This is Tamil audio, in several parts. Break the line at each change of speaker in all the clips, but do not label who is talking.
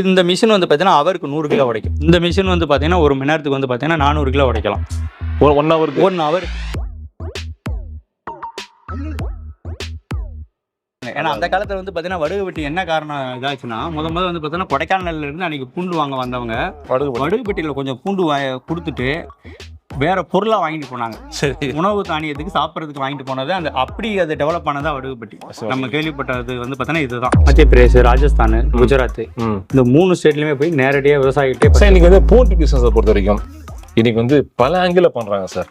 இந்த மிஷின் வந்து பார்த்தீங்கன்னா அவருக்கு நூறு கிலோ உடைக்கும். இந்த மிஷின் வந்து பார்த்தீங்கன்னா ஒரு மணி நேரத்துக்கு வந்து பார்த்தீங்கன்னா நானூறு கிலோ உடைக்கலாம்.
ஒன் ஹவருக்கு
ஒன் ஹவர் ஏன்னா அந்த காலத்துல வந்து பார்த்தீங்கன்னா வடுகு வெட்டி என்ன காரணம் இதாச்சுன்னா முத முத வந்து பார்த்தீங்கன்னா கொடைக்கானல்ல இருந்து அன்னைக்கு பூண்டு வாங்க வந்தவங்க.
வடுகு
வடுகு பெட்டியில் கொஞ்சம் பூண்டு கொடுத்துட்டு வேற பொருளா வாங்கிட்டு போனாங்க.
சரி.
உணவு தானியத்துக்கு சாப்பிட்றதுக்கு வாங்கிட்டு போனது அந்த அப்படி அது டெவலப் ஆனதா வடுகுப்பட்டி. நம்ம கேள்விப்பட்டது வந்து பார்த்தீங்கன்னா இதுதான். மத்திய பிரதேஷ் ராஜஸ்தான் குஜராத். இந்த மூணு ஸ்டேட்லயுமே போய் நேரடியாக விவசாயிகிட்டே
இன்னைக்கு வந்து பூண்டு பிசினஸை பொறுத்த வரைக்கும் இன்னைக்கு வந்து பல ஆங்கிள் பண்றாங்க சார்.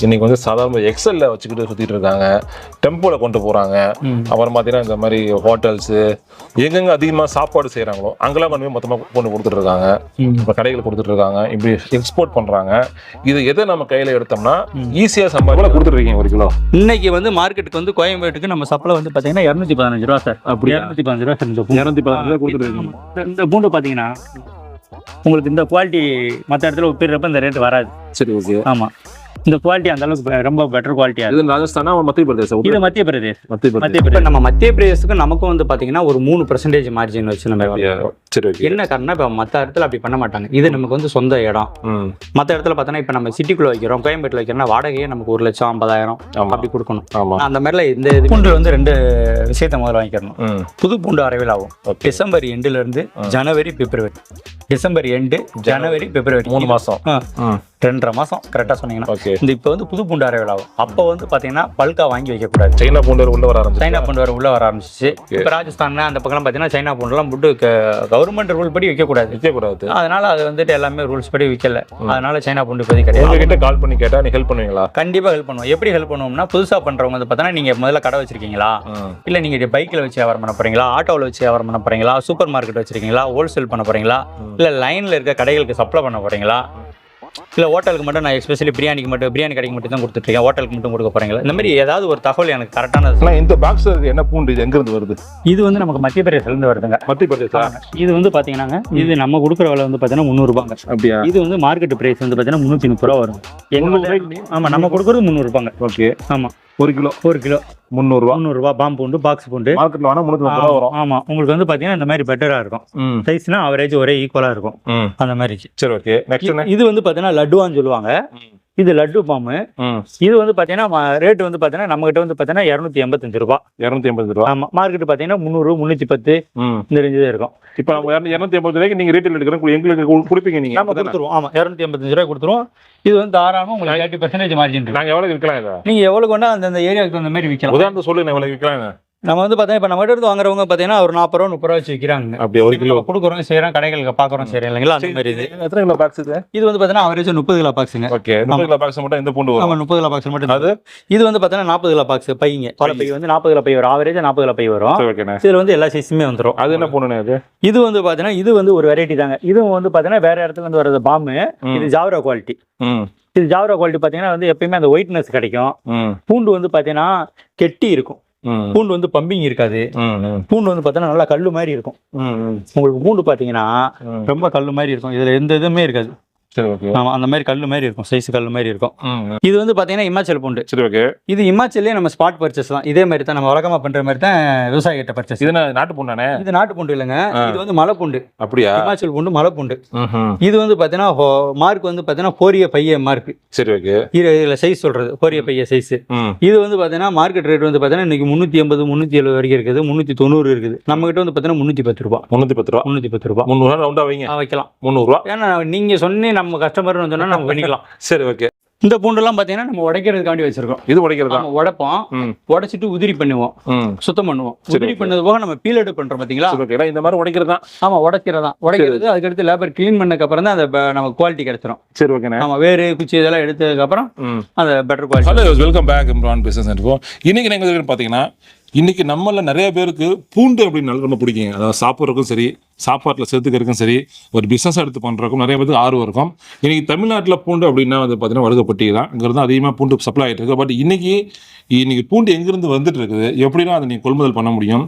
இன்னைக்கு வந்து சாதாரண எக்ஸல்ல வச்சுக்கிட்டு சுத்திட்டு இருக்காங்க. டெம்போல கொண்டு போறாங்க. அப்புறம் பார்த்தீங்கன்னா இந்த மாதிரி ஹோட்டல்ஸ் எங்கெங்க அதிகமாக சாப்பாடு செய்கிறாங்களோ அங்கெல்லாம் கொண்டு போய் மொத்தமாக கொண்டு கொடுத்துட்டு இருக்காங்க. இப்போ கடைகள் கொடுத்துட்டு இருக்காங்க. இப்படி எக்ஸ்போர்ட் பண்றாங்க. இது எதை நம்ம கையில எடுத்தோம்னா ஈஸியாக சம்பாதிக்கலாம் கொடுத்துட்டு இருக்கீங்க ஒரு கிலோ.
இன்னைக்கு வந்து மார்க்கெட்டுக்கு வந்து கோயம்பேட்டுக்கு நம்ம சப்ளை வந்து பார்த்தீங்கன்னா இரநூத்தி பதினஞ்சு ரூபா சார்.
அப்படியா?
இரநூத்தி பதினஞ்சு ரூபா சார் இந்த பூண்டு.
இரநூத்தி பதினஞ்சு இருக்கீங்க.
இந்த- இந்த பூண்டு பார்த்தீங்கன்னா உங்களுக்கு இந்த குவாலிட்டி மற்ற இடத்துல ஒப்பிடுறப்ப இந்த ரேட் வராது.
சரி ஓகே
ஆமா. இந்த குவாலிட்டி அந்த அளவுக்கு ரொம்ப பெட்டர் குவாலிட்டியா
இது ராஜஸ்தானா மத்திய பிரதேசம்
இது மத்திய பிரதேஷ்
மத்திய பிரதேசம்.
மத்திய பிரதேஷ் நம்ம மத்திய பிரதேசத்துக்கு நமக்கும் வந்து பாத்தீங்கன்னா ஒரு மூணு பர்சன்டேஜ் மார்ஜின் வச்சு நம்ம.
சரி
என்ன காரணம்னா இப்போ மற்ற இடத்துல அப்படி பண்ண மாட்டாங்க. இது நமக்கு வந்து சொந்த இடம்.
ம்.
மற்ற இடத்துல பார்த்தோன்னா இப்போ நம்ம சிட்டிக்குள்ள வைக்கிறோம் கோயம்பேட்டில் வைக்கிறோம்னா வாடகையே நமக்கு ஒரு லட்சம் ஐம்பதாயிரம் அப்படி கொடுக்கணும்.
ஆமா.
அந்த மாதிரிலாம் இந்த இது பூண்டு வந்து ரெண்டு விஷயத்த முதல்ல வாங்கிக்கிறணும்.
ம்.
புது பூண்டு அரைவில் ஆகும். டிசம்பர் எண்டுல இருந்து ஜனவரி பிப்ரவரி. டிசம்பர் எண்டு ஜனவரி பிப்ரவரி.
மூணு மாசம்.
ரெண்டரை மாசம் கரெக்டாக சொன்னீங்கன்னா.
ஓகே
இந்த இப்போ வந்து புது பூண்டு அரைவில் ஆகும் அப்போ வந்து பார்த்தீங்கன்னா பல்கா வாங்கி வைக்கக்கூடாது.
சைனா பூண்டு உள்ள வர ஆரம்பிச்சு
சைனா பூண்டு வர உள்ள வர ஆரம்பிச்சிச்சு இப்போ ராஜஸ்தான்ல அந்த பக்கம்லாம் பார்த்தீங்கன்னா சைனா பூண்டுலாம் புட்டு கவர்மெண்ட் ரூல் படி வைக்கக்கூடாது.
விற்க கூடாது
அதனால அது வந்துட்டு எல்லாமே ரூல்ஸ் படி விற்கல அதனால சைனா பூண்டு இப்போதைக்கு கிடையாது.
உங்ககிட்ட கால் பண்ணி கேட்டா நீ ஹெல்ப் பண்ணுவீங்களா?
கண்டிப்பா ஹெல்ப் பண்ணுவோம். எப்படி ஹெல்ப் பண்ணுவோம்னா புதுசா பண்றவங்க வந்து பார்த்தோன்னா நீங்க முதல்ல கடை வச்சிருக்கீங்களா? இல்ல நீங்க பைக்ல வச்சு வியாபாரம் பண்ண போறீங்களா? ஆட்டோவில் வச்சு வியாபாரம் பண்ண போறீங்களா? சூப்பர் மார்க்கெட் வச்சிருக்கீங்களா? ஹோல்சேல் பண்ண போறீங்களா? இல்ல லைன்ல இருக்க கடைகளுக்கு சப்ளை பண்ண போறீங்களா? இல்ல ஹோட்டலுக்கு மட்டும் நான் எஸ்பெஷலி பிரியாணிக்கு மட்டும் பிரியாணி கடைக்கு மட்டும் தான் கொடுத்துட்டு இருக்கேன் ஹோட்டலுக்கு மட்டும் கொடுக்க போறீங்களா இந்த மாதிரி ஏதாவது ஒரு தகவல் எனக்கு கரெக்டான
இந்த பாக்ஸ் என்ன பூண்டு இது எங்க இருந்து வருது?
இது வந்து நமக்கு மத்திய பிரதேசல இருந்து வருதுங்க.
மத்திய பிரதேசா?
இது வந்து பாத்தீங்கன்னா இது நம்ம கொடுக்குற விலை வந்து பாத்தீங்கன்னா முந்நூறுபாங்க.
அப்படியா?
இது வந்து மார்க்கெட் பிரைஸ் வந்து பாத்தீங்கன்னா முந்நூற்றி முப்பது ரூபா வரும் எங்க ஆமா நம்ம கொடுக்குறது முந்நூறுபாங்க.
ஓகே.
ஆமா.
ஒரு கிலோ.
ஒரு கிலோ.
முந்நூறுவா.
முந்நூறுபா பாம்பு பூண்டு பாக்ஸ் பூண்டு.
மார்க்கெட்ல வேணா முந்நூத்தி முப்பது ரூபா வரும்.
ஆமா. உங்களுக்கு வந்து பாத்தீங்கன்னா இந்த மாதிரி பெட்டரா இருக்கும். சைஸ்னா அவரேஜ் ஒரே ஈக்குவலா இருக்கும். அந்த மாதிரி.
சரி ஓகே நெக்ஸ்ட்
இது வந்து பாத்தீங்கன்னா லட்டுவான்னு சொல்லுவாங்க. இது லட்டு பாம்பு. இது வந்து பாத்தீங்கன்னா ரேட் வந்து பாத்தீங்கன்னா நம்ம கிட்ட வந்து பாத்தீங்கன்னா இரநூத்தி எண்பத்தஞ்சு ரூபா.
இரநூத்தி எண்பது ரூபா?
ஆமா. மார்க்கெட் பாத்தீங்கன்னா முந்நூறு முந்நூத்தி பத்து இந்த ரேஞ்சு இருக்கும்.
இப்போ நம்ம இரநூத்தி எண்பது ரூபாய்க்கு நீங்க ரீட்டைல் எடுக்கிறோம் எங்களுக்கு கொடுப்பீங்க நீங்க.
நம்ம கொடுத்துருவோம். ஆமா. இரநூத்தி எண்பத்தஞ்சு ரூபாய் கொடுத்துருவோம். இது வந்து தாராளமா உங்களுக்கு தேர்ட்டி பர்சன்டேஜ் மார்ஜின்
நாங்க எவ்வளவு விற்கலாம்
நீங்க எவ்வளவு கொண்டா அந்தந்த ஏரியாவுக்கு தகுந்த மாதிரி விற்கலாம்.
உதாரணத்துக்கு சொல்லுங்க எவ்வளவு விற்கலாம்
நம்ம வந்து பார்த்தா இப்போ நம்ம இருந்து வாங்குறவங்க பார்த்தீங்கன்னா ஒரு நாற்பது ரூபா முப்பது ரூபா வச்சு விற்கிறாங்க
அப்படியே ஒரு கிலோ?
நம்ம கொடுக்குறோம் செய்கிறோம் கடைகளுக்கு பார்க்குறோம் செய்கிறோம் இல்லைங்களா? அந்த மாதிரி இது.
எத்தனை கிலோ பாக்ஸ் இது?
இது வந்து பார்த்தீங்கன்னா அவரேஜ் முப்பது கிலோ பாக்ஸுங்க
ஓகே முப்பது கிலோ பாக்ஸ் மட்டும் இந்த பூண்டு வரும்.
ஆமாம் முப்பது கிலோ பாக்ஸ் மட்டும்
அது?
இது வந்து பார்த்தீங்கன்னா நாற்பது கிலோ பாக்ஸ் பைங்க. பல பை வந்து நாற்பது கிலோ பை வரும். ஆவரேஜ் நாற்பது கிலோ பை வரும். இதில் வந்து எல்லா சைஸுமே வந்துடும்
அது என்ன பூண்டுண்ணே அது?
இது வந்து பார்த்தீங்கன்னா இது வந்து ஒரு வெரைட்டி தாங்க. இதுவும் வந்து பார்த்தீங்கன்னா வேற இடத்துல இருந்து வர்றது பாம்பு. இது ஜாவரா குவாலிட்டி
ம்.
இது ஜாவரா குவாலிட்டி பார்த்தீங்கன்னா வந்து எப்பயுமே அந்த ஒயிட்னஸ் கிடைக்கும்.
ம்.
பூண்டு வந்து பார்த்தீங்கன்னா கெட்டி இருக்கும். பூண்டு வந்து பம்பிங் இருக்காது. பூண்டு வந்து பார்த்தீங்கன்னா நல்லா கல்லு மாதிரி இருக்கும். உங்களுக்கு பூண்டு பார்த்தீங்கன்னா. ரொம்ப கல்லு மாதிரி இருக்கும். இதுல எந்த இதுவுமே இருக்காது.
சரி ஓகே
அந்த மாதிரி கல்லு மாதிரி இருக்கும் சைஸ் கல்லு மாதிரி இருக்கும். இது வந்து பாத்தீங்கன்னா இமாச்சல் பூண்டு.
சரி ஓகே
இது இமாச்சல்லே நம்ம ஸ்பாட் பர்ச்சேஸ் தான். இதே மாதிரி தான் நம்ம வழக்கமா பண்ற மாதிரி தான் விவசாய கிட்ட பர்ச்சேஸ்
இது நாட்டு பூண்டானே?
இது நாட்டு பூண்டு இல்லைங்க. இது வந்து மலை பூண்டு
அப்படியா?
இமாச்சல் பூண்டு மலை பூண்டு இது வந்து பாத்தீங்கன்னா மார்க் வந்து பாத்தீங்கன்னா போரிய பைய மார்க்
சரி ஓகே
இதுல சைஸ் சொல்றது போரிய பைய சைஸ் இது வந்து பாத்தீங்கன்னா மார்க்கெட் ரேட் வந்து பாத்தீங்கன்னா இன்னைக்கு முந்நூத்தி எண்பது முந்நூத்தி எழுபது வரைக்கும் இருக்குது. முந்நூத்தி தொண்ணூறு இருக்குது. நம்ம கிட்ட வந்து பாத்தீங்கன்னா முந்நூத்தி பத்து ரூபா.
முந்நூற்றி பத்து ரூபா?
முந்நூத்தி பத்து ரூபா.
முந்நூறுவா ரவுண்டா வைங்க.
வைக்கலாம்.
முந்நூறுவா
ஏன்னா நீங்க சொன்னி நம்ம கஸ்டமர்னு சொன்னா நம்ம பண்ணிக்கலாம்.
சரி ஓகே
இந்த பூண்டெல்லாம் பார்த்தீங்கன்னா நம்ம உடைக்கிறதுக்காண்டி வச்சிருக்கோம்.
இது உடைக்கிறதா?
நம்ம உடைப்போம். உடைச்சிட்டு உதிரி பண்ணுவோம். சுத்தம் பண்ணுவோம். உதிரி. பண்ணது போக நம்ம பீலடு பண்றோம் பாத்தீங்களா?
ஓகே இந்த மாதிரி உடைக்கிறது? தான்
ஆமா உடைக்கிறதா. உடைக்கிறது அதுக்கடுத்து லேபர் க்ளீன் பண்ணதுக்கு அப்புறம் தான் அந்த நமக்கு குவாலிட்டி கிடைச்சிரும்.
சரி ஓகேண்ணே
ஆமா வேறு குச்சி இதெல்லாம் எடுத்ததுக்கு அப்புறம் அந்த better quality
hello welcome back Imran business இருக்கும் இன்னைக்கு எங்க பார்த்தீங்கன்னா இன்னைக்கு நம்மள நிறைய பேருக்கு பூண்டு அப்படின்னு ரொம்ப பிடிக்குங்க. அதாவது சாப்பிட்றதுக்கும் சரி சாப்பாட்டில் சேர்த்துக்கிறதுக்கும் சரி ஒரு பிஸ்னஸ் எடுத்து பண்ணுறதுக்கும் நிறைய பேருக்கு ஆர்வம் இருக்கும். இன்றைக்கி தமிழ்நாட்டில் பூண்டு அப்படின்னா வந்து பார்த்தீங்கன்னா வடுகப்பட்டி தான். இங்கேருந்து அதிகமாக பூண்டு சப்ளை ஆகிட்டு இருக்கு. பட் இன்றைக்கி இன்றைக்கி பூண்டு எங்கேருந்து வந்துட்டு இருக்குது? எப்படிலாம் அதை நீங்கள் கொள்முதல் பண்ண முடியும்.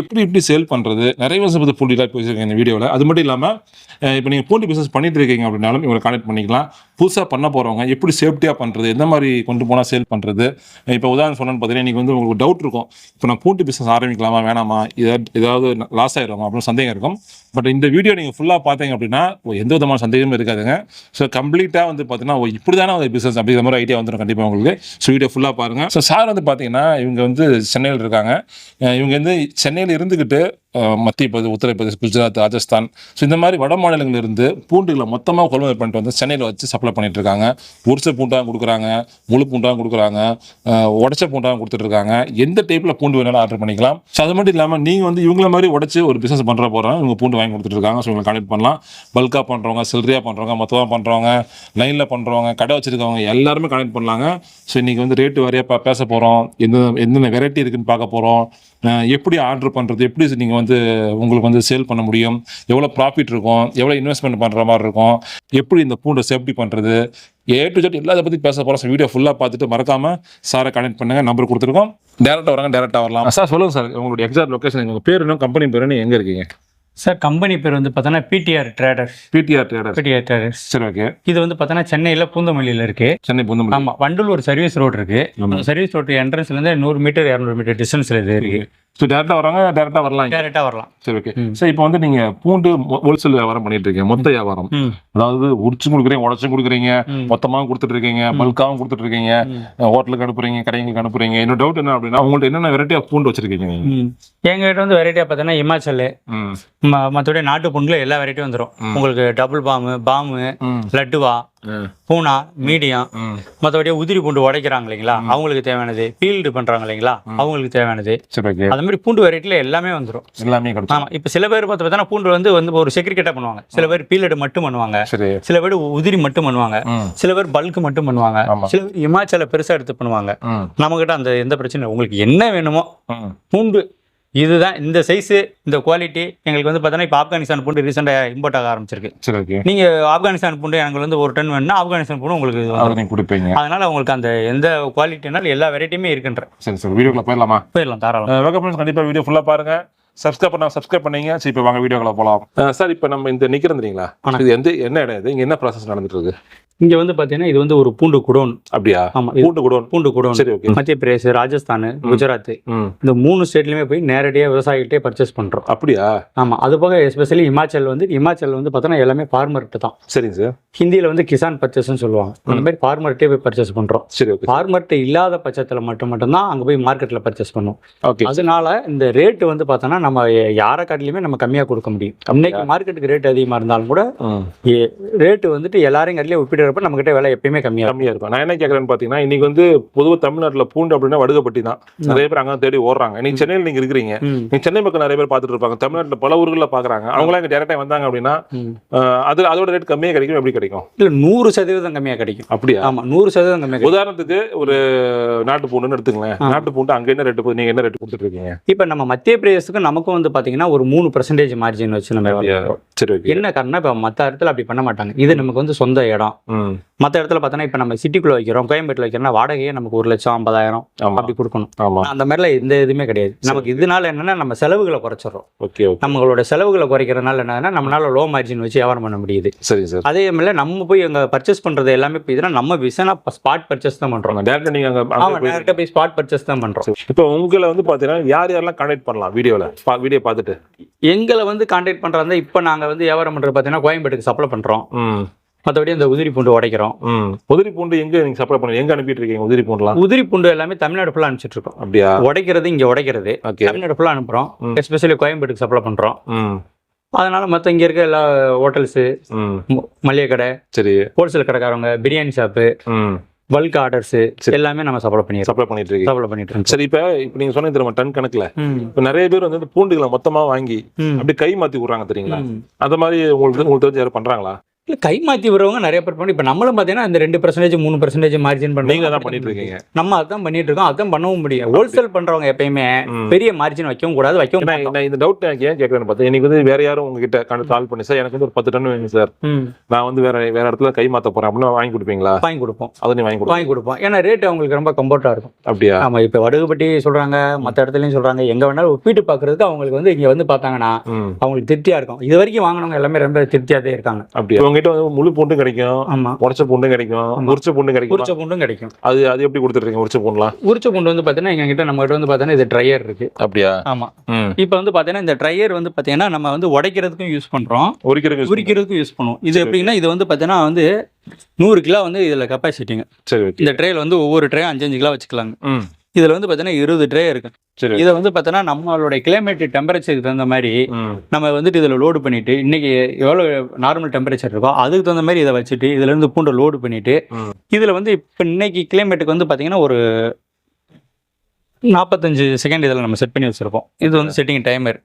எப்படி எப்படி சேல் பண்ணுறது நிறைய விஷயம் பற்றி பூண்டு இதாக பேசியிருக்கேன் இந்த வீடியோவில் அது மட்டும் இல்லாமல் இப்போ நீங்கள் பூண்டு பிஸ்னஸ் பண்ணிட்டு இருக்கீங்க அப்படின்னாலும் இவங்களை கான்டெக்ட் பண்ணிக்கலாம். புதுசாக பண்ண போகிறவங்க எப்படி சேஃப்டியாக பண்ணுறது எந்த மாதிரி கொண்டு போனால் சேல் பண்ணுறது இப்போ உதாரணம் சொன்னேன்னு பார்த்தீங்கன்னா இன்றைக்கி வந்து உங்களுக்கு டவுட் இருக்கும். இப்போ நான் பூண்டு பிஸ்னஸ் ஆரம்பிக்கலாமா வேணாமா? ஏதாவது ஏதாவது லாஸ் ஆகிடும் அப்படின்னு சந்தேகம் இருக்கும். பட் இந்த வீடியோ நீங்கள் ஃபுல்லாக பார்த்தீங்க அப்படின்னா எந்த விதமான சந்தேகமும் இருக்காதுங்க. ஸோ கம்ப்ளீட்டாக வந்து பார்த்தீங்கன்னா ஓ இப்படி தானே வந்து பிஸ்னஸ் அப்படிங்கிற மாதிரி ஐடியா வந்துடும் கண்டிப்பாக உங்களுக்கு. ஸோ வீடியோ ஃபுல்லாக பாருங்கள் ஸோ சார் வந்து பார்த்தீங்கன்னா இவங்க வந்து சென்னையில் இருக்காங்க. இவங்க வந்து சென்னையில் இருந்துக்கிட்டு மத்திய பிரதேச உத்தரப்பிரதேஷ் குஜராத் ராஜஸ்தான். ஸோ இந்த மாதிரி வட மாநிலங்களிலிருந்து பூண்டுகளை மொத்தமாக கொள்முதல் பண்ணிட்டு வந்து சென்னையில் வச்சு சப்ளை பண்ணிட்டு இருக்காங்க. உரிச்ச பூண்டாக கொடுக்குறாங்க முழு பூண்டாக கொடுக்குறாங்க உடச்ச பூண்டாக கொடுத்துட்ருக்காங்க கொடுத்துட்டு இருக்காங்க. எந்த டைப்பில் பூண்டு வேணாலும் ஆர்டர் பண்ணிக்கலாம். ஸோ அது மட்டும் இல்லாமல் நீங்கள் வந்து இவங்கள மாதிரி உடைச்சு ஒரு பிஸ்னஸ் பண்ணுற போகிறாங்க இவங்க பூண்டு வாங்கி கொடுத்துட்டு இருக்காங்க. ஸோ இவங்களை கனெக்ட் பண்ணலாம். பல்காக பண்ணுறவங்க சில்லறையாக பண்ணுறவங்க மொத்தமாக பண்ணுறவங்க லைனில் பண்ணுறவங்க கடை வச்சிருக்கவங்க எல்லாருமே கனெக்ட் பண்ணலாங்க. ஸோ இன்றைக்கி வந்து ரேட்டு வரையாக பேச போகிறோம் எந்த எந்தெந்த வெரைட்டி இருக்குன்னு பார்க்க போகிறோம் எப்படி ஆர்டர் பண்ணுறது எப்படி நீங்கள் வந்து உங்களுக்கு வந்து சேல் பண்ண முடியும்? எவ்வளோ ப்ராஃபிட் இருக்கும்? எவ்வளோ இன்வெஸ்ட்மெண்ட் பண்ணுற மாதிரி இருக்கும்? எப்படி இந்த பூண்டை சேஃப்டி பண்ணுறது ஏ டு ஜெட் எல்லாத்த பற்றி பேச போகிறோம் வீடியோ ஃபுல்லாக பார்த்துட்டு மறக்காமல் சாரை கனெக்ட் பண்ணுங்க. நம்பர் கொடுத்துருக்கோம். டேரெக்டாக வராங்க டேரெக்டாக வரலாம். சார் சொல்லுங்கள் சார் உங்களுடைய எக்ஸாக்ட் லொக்கேஷன் உங்கள் பேர் என்ன? கம்பெனி பேர் என்ன? எங்கே இருக்கீங்க?
சார் கம்பெனி பேர் வந்து பார்த்தோன்னா PTR traders
PTR trader
PTR traders
சரி ஓகே
இது வந்து பார்த்தோன்னா சென்னையில் பூந்தமல்லியில் இருக்கு.
சென்னை புந்தமல்லி.
ஆமா வண்டலூர் சர்வீஸ் ரோடு இருக்கு. சர்வீஸ் ரோடு என்ட்ரன்ஸ்ல இருந்து நூறு மீட்டர் இரநூறு மீட்டர் டிஸ்டன்ஸ்ல இது இருக்கு.
ஸோ டேரெக்டாக வராங்க டேரெக்டாக வரலாம்
டேரக்டா வரலாம்.
சரி ஓகே சார் இப்போ வந்து நீங்கள் பூண்டு ஹோல்சேல் வியாபாரம் பண்ணிட்டு இருக்கீங்க. மொத்த வியாபாரம். அதாவது உரிச்சும் கொடுக்குறீங்க உடச்சும் கொடுக்குறீங்க. மொத்தமாகவும் கொடுத்துட்டு இருக்கீங்க பல்காகவும் கொடுத்துட்டு இருக்கீங்க. ஹோட்டலுக்கு அனுப்புறீங்க கடைங்களுக்கு அனுப்புறீங்க. இன்னும் டவுட் என்ன அப்படின்னா உங்கள்ட்ட என்னென்ன வெரைட்டி ஆஃப் பூண்டு வச்சிருக்கீங்க.
எங்ககிட்ட வந்து வெரைட்டியா பார்த்தோன்னா இமாச்சல் மற்றபடி நாட்டு புண்ணில் எல்லா வெரைட்டியும் வந்துடும் உங்களுக்கு டபுள் பாமு பாமு
ம்.
லட்டுவா. பூனா மீடியம் மற்றபடி உதிரி பூண்டு உடைக்கிறாங்க இல்லைங்களா? அவங்களுக்கு தேவையானது ஃபீல்டு பண்றாங்க இல்லைங்களா? அவங்களுக்கு தேவையானது. அது மாதிரி பூண்டு வெரைட்டில எல்லாமே வந்துடும்
எல்லாமே
ஆமா இப்போ சில பேர் பார்த்து பார்த்தா பூண்டு வந்து வந்து ஒரு செக்ரிகேட்டா பண்ணுவாங்க. சில பேர் பீலடு மட்டும் பண்ணுவாங்க. சில பேர் உதிரி மட்டும் பண்ணுவாங்க. சில பேர் பல்க் மட்டும் பண்ணுவாங்க. சில பேர் இமாச்சல பெருசா எடுத்து பண்ணுவாங்க.
ம்
நம்மகிட்ட அந்த எந்த பிரச்சனையும். உங்களுக்கு என்ன வேணுமோ பூண்டு இதுதான் இந்த சைஸு இந்த குவாலிட்டி எங்களுக்கு வந்து பார்த்தோன்னா இப்போ ஆப்கானிஸ்தான் பூண்டு ரீசெண்டாக இம்போர்ட் ஆக ஆரம்பிச்சிருக்கு.
சரி ஓகே
நீங்கள் ஆப்கானிஸ்தான் பூண்டு எனக்கு வந்து ஒரு டன் வேணும்னா ஆப்கானிஸ்தான் பூண்டு உங்களுக்கு
கொடுப்பீங்க.
அதனால உங்களுக்கு அந்த எந்த குவாலிட்டினாலும் எல்லா வெரைட்டியுமே இருக்குன்ற.
சரி சரி. வீடியோக்குள்ள போயிடலாமா?
போயிடலாம் தாராளம்.
கண்டிப்பாக வீடியோ ஃபுல்லாக பாருங்க. சப்ஸ்கிரைப் பண்ணா சப்ஸ்கிரைப் பண்ணீங்க. சரி இப்போ வாங்க வீடியோக்குள்ள போகலாம் சார் இப்போ நம்ம இந்த நிற்கிறோம் தெரியுங்களா. இது எந்த என்ன இடம் இது? இங்கே என்ன ப்ராசஸ் நடந்துட்டு இருக்கு?
இங்கே வந்து பார்த்தீங்கன்னா இது வந்து ஒரு பூண்டு குடோன்
அப்படியா
இது
பூண்டு கூட
பூண்டு குடோன்
சரி ஓகே.
மத்திய பிரதேஷ் ராஜஸ்தான் குஜராத் இந்த மூணு ஸ்டேட்லையுமே போய் நேரடியாக விவசாயிகிட்டே பர்ச்சேஸ் பண்ணுறோம்
அப்படியா?
ஆமாம் அது போக எஸ்பெஷலி இமாச்சல் வந்து இமாச்சல் வந்து பார்த்தோன்னா எல்லாமே ஃபார்மர்கிட்ட தான்.
சரிங்க சார்.
ஹிந்தியில் வந்து கிசான் பர்ச்சேஸ்னு சொல்லுவாங்க. அந்த மாதிரி ஃபார்மர்கிட்டே போய் பர்ச்சேஸ் பண்ணுறோம்
சரி ஓகே.
ஃபார்மர்கிட்ட இல்லாத பட்சத்தில் மட்டும் மட்டும்தான் அங்கே போய் மார்க்கெட்டில் பர்ச்சேஸ் பண்ணுவோம்
ஓகே.
அதனால இந்த ரேட்டு வந்து பார்த்தோன்னா நம்ம யாரை காட்டிலுமே நம்ம கம்மியாக கொடுக்க முடியும். இன்னைக்கு மார்க்கெட்டுக்கு ரேட் அதிகமாக இருந்தாலும் கூட
ம்.
ரேட்டு வந்துட்டு எல்லாரையும் காட்டிலே ஒப்பிடுறப்ப நம்மகிட்ட விலை எப்பயுமே கம்மியாக
கம்மியா இருக்கும். நான் என்ன கேட்கறேன்னு பாத்தீங்கன்னா இன்னைக்கு வந்து பொதுவாக தமிழ்நாட்டுல பூண்டு அப்படின்னா வடுகப்பட்டி தான். நிறைய பேர் அங்க தேடி ஓடுறாங்க. இன்னைக்கு சென்னையில் நீங்க இருக்கிறீங்க.
ம்.
நீங்க சென்னை பக்கம் நிறைய பேர் பார்த்துட்டு இருப்பாங்க. தமிழ்நாட்டுல பல ஊர்களில் பாக்குறாங்க. அவங்களாம் இங்க டேரக்டா வந்தாங்க அப்படின்னா அது அதோட ரேட் கம்மியா கிடைக்கும் எப்படி கிடைக்கும்?
இல்லை நூறு சதவீதம் கம்மியாக கிடைக்கும்.
அப்படியா?
ஆமாம் நூறு சதவீதம் கம்மியாக
உதாரணத்துக்கு ஒரு நாட்டு பூண்டுன்னு எடுத்துங்களேன் நாட்டு பூண்டு அங்க என்ன ரேட்டு போகுது நீங்க என்ன ரேட் கொடுத்துட்டு இருக்கீங்க?
இப்போ நம்ம மத்திய பிரதேசத்துக்கு நமக்கும் வந்து பார்த்தீங்கன்னா ஒரு மூணு பர்சன்டேஜ் மார்ஜின் வச்சு நம்ம.
சரி
என்ன காரணம் இப்போ மற்ற இடத்துல அப்படி பண்ண மாட்டாங்க. இது நமக்கு வந்து சொந்த இடம். மற்ற இடத்துல பார்த்தோன்னா இப்போ நம்ம சிட்டிக்குள்ளே வைக்கிறோம் கோயம்பேட்டில் வைக்கிறோம்னா வாடகையே நமக்கு ஒரு லட்சம் ஐம்பதாயிரம் அப்படி கொடுக்கணும்.
ஆமா.
அந்த மாதிரிலாம் எந்த இதுவுமே கிடையாது. நமக்கு இதனால என்னன்னா நம்ம செலவுகளை குறைச்சிடுறோம்.
ஓகே
நம்மளோட செலவுகளை குறைக்கிறதுனால என்னன்னா நம்மளால லோ மார்ஜின் வச்சு வியாபாரம் பண்ண முடியுது.
சரி சார்.
அதே மாதிரி நம்ம போய் அங்கே பர்ச்சேஸ் பண்ணுறது எல்லாமே இப்போ இதெல்லாம் நம்ம விசனா ஸ்பாட் பர்ச்சேஸ் தான் பண்ணுறோம்
டேரக்டா நீங்க அங்க
ஆமாம்
போய்
டேரெக்டாக போய் ஸ்பாட் பர்ச்சேஸ் தான் பண்ணுறோம்
இப்போ உங்களை வந்து பாத்தீங்கன்னா யார் யாரெல்லாம் கனெக்ட் பண்ணலாம் வீடியோல வீடியோ பார்த்துட்டு.
எங்களை வந்து கான்டாக்ட் பண்ணுறதா இப்போ நாங்கள் வந்து வியாபாரம் பண்ணுறது பார்த்தீங்கன்னா கோயம்பேட்டுக்கு சப்ளை பண்ணுறோம் மற்றபடி அந்த உதிரி பூண்டு உடைக்கிறோம்.
உதிரி பூண்டு எங்க நீங்க சப்ளை பண்ணி எங்க அனுப்பிட்டு இருக்கீங்க உதிரி பூண்டுலாம்?
உதிரி பூண்டு எல்லாமே தமிழ்நாடு ஃபுல்லாக அனுப்பிச்சிட்டு இருக்கோம்
அப்படியா?
உடைக்கிறது இங்கே உடைக்கிறது. தமிழ்நாடு ஃபுல்லாக அனுப்புகிறோம்
ம்.
எஸ்பெஷலி கோயம்பேட்டுக்கு சப்ளை பண்ணுறோம்
ம்.
அதனால மற்ற இங்கே இருக்க எல்லா ஹோட்டல்ஸு மளிகை கடை
சரி.
ஹோல்சேல் கடைக்காரவங்க பிரியாணி ஷாப்பு பல்க் ஆர்டர்ஸ் எல்லாமே நம்ம சப்ளை பண்ணிடுறோம்.
சப்ளை பண்ணிட்டு இருக்கீங்க.
சப்ளை பண்ணிட்டு இருக்கோம்.
சரி இப்போ இப்போ நீங்க சொன்னது தெரியுமா டன் கணக்குல. இப்போ நிறைய பேர் வந்து பூண்டுகளை மொத்தமா வாங்கி. அப்படியே கை மாத்தி விடுறாங்க தெரியுங்களா. அந்த மாதிரி உங்களுக்கு உங்களுக்கு தெரிஞ்சு யாரும் பண்றாங்களா?
இல்ல கை மாத்தி வரவங்க நிறைய பேர் பண்ணி இப்போ நம்மளும் பார்த்தீங்கன்னா இந்த ரெண்டு பர்சன்டேஜ் மூணு பர்சன்டேஜ் மார்ஜின் பண்ணி
நீங்க தான் பண்ணிட்டு இருக்கீங்க
நம்ம அதான் பண்ணிட்டு இருக்கோம் அதான் பண்ணவும் முடியும். ஹோல்சேல் பண்றவங்க எப்பயுமே. பெரிய மார்ஜின் வைக்கவும் கூடாது வைக்கவும்.
நான் இந்த டவுட் எனக்கு ஏன் கேட்கறேன்னு பார்த்தா எனக்கு வந்து வேற யாரும் உங்ககிட்ட கால் பண்ணி சார் எனக்கு வந்து ஒரு பத்து டன் வேணும் சார். நான் வந்து வேற வேற இடத்துல கை மாத்த போறேன். அப்படின்னு வாங்கி கொடுப்பீங்களா?
வாங்கி கொடுப்போம்.
அதை நீ வாங்கி
வாங்கி கொடுப்போம். ஏன்னா ரேட் அவங்களுக்கு ரொம்ப கம்ஃபர்ட்டா இருக்கும்.
அப்படியா?
ஆமா இப்போ வடுகுப்பட்டி சொல்றாங்க மற்ற இடத்துலயும் சொல்றாங்க எங்க வேணாலும் ஒப்பிட்டு பாக்குறதுக்கு அவங்களுக்கு வந்து இங்க வந்து பார்த்தாங்கன்னா அவங்களுக்கு திருப்தியா இருக்கும். இது வரைக்கும் வாங்கினவங்க எல்லாமே ரொம்ப திருப்தியாவே இருக்காங்க.
அப்படியா? உங்ககிட்ட வந்து முழு பூண்டும் கிடைக்கும்.
ஆமா.
உடச்ச பூண்டும் கிடைக்கும். உரிச்ச பூண்டும் கிடைக்கும்?
உரிச்ச பூண்டும் கிடைக்கும்.
அது அது எப்படி கொடுத்துருக்கீங்க உரிச்ச பூண்டுலாம்
உரிச்ச பூண்டு வந்து பார்த்தீங்கன்னா எங்க கிட்ட நம்ம கிட்ட வந்து பார்த்தீங்கன்னா இது ட்ரையர் இருக்கு.
அப்படியா?
ஆமா. இப்போ வந்து பார்த்தீங்கன்னா இந்த ட்ரையர் வந்து பார்த்தீங்கன்னா நம்ம வந்து உடைக்கிறதுக்கும் யூஸ் பண்றோம்.
உரிக்கிறதுக்கு
உரிக்கிறதுக்கும் யூஸ் பண்ணுவோம். இது. எப்படின்னா இது வந்து பார்த்தீங்கன்னா வந்து நூறு கிலோ வந்து இதில் கெப்பாசிட்டிங்க இந்த ட்ரேயில் வந்து ஒவ்வொரு ட்ரே அஞ்சு அஞ்சு கிலோ வச்சுக்கலாங்க. இதில் வந்து பார்த்தீங்கன்னா இருபது ட்ரே இருக்கு.
சரி.
இதை வந்து பார்த்தீங்கன்னா நம்மளுடைய கிளைமேட் டெம்பரேச்சருக்கு தகுந்த மாதிரி நம்ம வந்துட்டு இதில் லோடு பண்ணிட்டு இன்னைக்கு எவ்வளோ நார்மல் டெம்பரேச்சர் இருக்கோ அதுக்கு தகுந்த மாதிரி இதை வச்சுட்டு இதுல இருந்து பூண்டை லோடு பண்ணிட்டு. இதில் வந்து இப்போ இன்னைக்கு கிளைமேட்டுக்கு வந்து பார்த்தீங்கன்னா ஒரு நாற்பத்தஞ்சு செகண்ட் இதில் நம்ம செட் பண்ணி வச்சிருப்போம். இது வந்து செட்டிங் டைமர்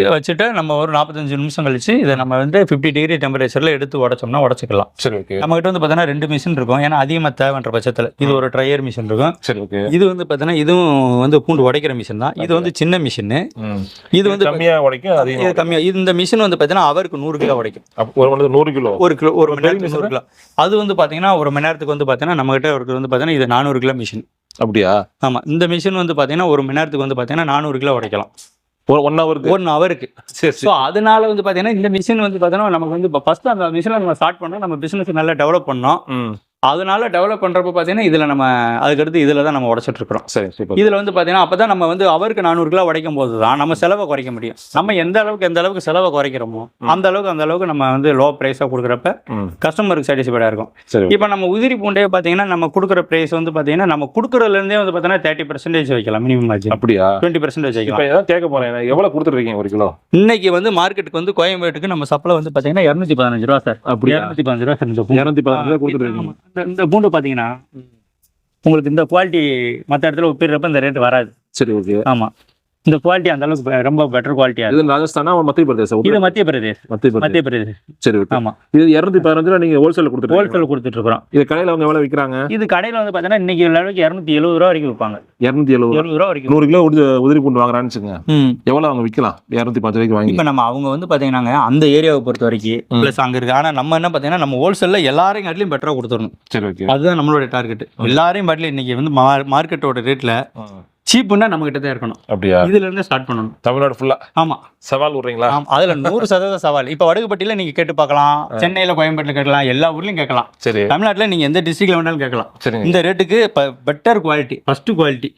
இதை வச்சுட்டு நம்ம ஒரு நாற்பத்தஞ்சு நிமிஷம் கழிச்சு இதை நம்ம வந்து ஃபிஃப்டி டிகிரி டெம்பரேச்சரில் எடுத்து உடச்சோம்னா உடச்சிக்கலாம்.
சரி ஓகே.
நம்ம கிட்ட வந்து பார்த்தீங்கன்னா ரெண்டு மிஷின் இருக்கும். ஏன்னா அதிகமாக தேவைன்ற பட்சத்தில். இது ஒரு ட்ரையர் மிஷின் இருக்கும்.
சரி ஓகே.
இது வந்து பார்த்தீங்கன்னா இதுவும் வந்து பூண்டு உடைக்கிற மிஷின் தான். இது வந்து சின்ன மிஷின் இது வந்து
கம்மியா உடைக்கும்
இது கம்மியாக இந்த மிஷின் வந்து பார்த்தீங்கன்னா அவருக்கு நூறு கிலோ உடைக்கும்.
ஒரு நூறு கிலோ?
ஒரு கிலோ ஒரு மணி நேரத்துக்கு நூறு கிலோ. அது வந்து பார்த்தீங்கன்னா ஒரு மணி நேரத்துக்கு வந்து பார்த்தீங்கன்னா நம்மகிட்ட ஒரு வந்து பார்த்தீங்கன்னா இது நானூறு கிலோ மிஷின்
அப்படியா?
ஆமாம் இந்த மிஷின் வந்து பார்த்தீங்கன்னா ஒரு மணி நேரத்துக்கு வந்து பார்த்தீங்கன்னா நானூறு கிலோ உடைக்கலாம்.
ஒன் ஹவருக்கு
ஒன் ஹவருக்கு
சரி
ஸோ அதனால வந்து பார்த்தீங்கன்னா இந்த மிஷின் வந்து பார்த்தீங்கன்னா நமக்கு வந்து இப்போ ஃபர்ஸ்ட் அந்த மிஷினை நம்ம ஸ்டார்ட் பண்ணோம். நம்ம பிசினஸ் நல்லா டெவலப் பண்ணோம். அதனால டெவலப் பண்ணுறப்ப பார்த்தீங்கன்னா இதில் நம்ம அதுக்கடுத்து இதில் தான் நம்ம உடச்சிட்டு இருக்கிறோம்
சரி சூப்பர்
இதில் வந்து பார்த்தீங்கன்னா அப்போ தான் நம்ம வந்து அவருக்கு நானூறு கிலோ உடைக்கும் போது தான் நம்ம செலவை குறைக்க முடியும். நம்ம எந்த அளவுக்கு எந்த அளவுக்கு செலவை குறைக்கிறோமோ அந்த அளவுக்கு அந்த அளவுக்கு நம்ம வந்து லோ ப்ரைஸாக கொடுக்குறப்ப கஸ்டமருக்கு சாட்டிஸ்ஃபைடாக இருக்கும்.
சரி
இப்போ நம்ம உதிரி பூண்டே பார்த்தீங்கன்னா நம்ம கொடுக்குற ப்ரைஸ் வந்து பார்த்தீங்கன்னா நம்ம கொடுக்குறதுலேருந்தே வந்து பார்த்தீங்கன்னா தேர்ட்டி பர்சன்டேஜ் வைக்கலாம் மினிமம் மார்ஜின்
அப்படியா?
டுவெண்ட்டி பர்சன்டேஜ்
இப்போ
வைக்கலாம்
கேட்க போறேன் எவ்வளவு கொடுத்துருக்கீங்க ஒரு கிலோ?
இன்னைக்கு வந்து மார்க்கெட்டுக்கு வந்து கோயம்பேட்டுக்கு நம்ம சப்ளை வந்து பார்த்தீங்கன்னா இரநூத்தி பதினஞ்சு ரூபா சார்
அப்படியா?
இரநூத்தி பதினஞ்சு ரூபா
இரநூத்தி பதினஞ்சு கொடுத்துருக்கீங்க
ஆமா. இந்த- இந்த பூண்டு பார்த்தீங்கன்னா உங்களுக்கு இந்த குவாலிட்டி மற்ற இடத்துல ஒப்பிடுறப்ப இந்த ரேட் வராது.
சரி ஓகே
ஆமா. இந்த குவாலிட்டி அந்த அளவுக்கு ரொம்ப பெட்டர் குவாலிட்டியா
இது ராஜஸ்தானா மத்திய பிரதேசம்?
இது மத்திய பிரதேஷ்.
மத்திய
மத்திய பிரதேஷ்.
சரி
ஆமா.
இது இரநூத்தி பதினஞ்சுல நீங்க ஹோல்சேல் கொடுத்துருக்கீங்க
ஹோல்சேல் கொடுத்துட்டு இருக்கிறோம்.
இது கடையில அவங்க எவ்வளவு விற்கிறாங்க
இது கடையில வந்து பார்த்தீங்கன்னா இன்னைக்கு அளவுக்கு இரநூத்தி எழுபது ரூபா வரைக்கும் விற்பாங்க
இரநூத்தி எழுபது
எழுபது ரூபா வரைக்கும்.
நூறு கிலோ உதிரி உதிரி பூண்டு வாங்குறான்னு எவ்வளவு அவங்க விற்கலாம் இரநூத்தி பத்து ரூபாய்க்கு வாங்கி.
இப்போ நம்ம அவங்க வந்து பார்த்தீங்கன்னாங்க அந்த ஏரியாவை பொறுத்த வரைக்கும். ப்ளஸ் அங்கே இருக்கு. ஆனால் நம்ம என்ன பார்த்தீங்கன்னா நம்ம ஹோல்சேலில் எல்லாரையும் காட்டிலையும் பெட்டராக கொடுத்துடணும்.
சரி ஓகே.
அதுதான் நம்மளோட டார்கெட் எல்லாரையும் பாட்டில் இன்னைக்கு வந்து மார்க்கெட்டோட ரேட்டில் சீப்புன்னா நம்ம கிட்ட தான் இருக்கணும்.
அப்படியா?
இதுல இருந்து ஸ்டார்ட் பண்ணணும்.
தமிழ்நாடு ஃபுல்லா
ஆமா.
சவால் விடுறீங்களா?
அதுல நூறு சதவீத சவால். இப்போ வடுகுப்பட்டியில நீங்க கேட்டு பார்க்கலாம். சென்னையில கோயம்பேட்டில் கேட்கலாம். எல்லா ஊர்லயும் கேட்கலாம்.
சரி.
தமிழ்நாட்டுல நீங்க எந்த டிஸ்ட்ரிக்ட்ல வேணாலும் கேட்கலாம்.
சரிங்க.
இந்த ரேட்டுக்கு பெட்டர் குவாலிட்டி ஃபர்ஸ்ட் குவாலிட்டி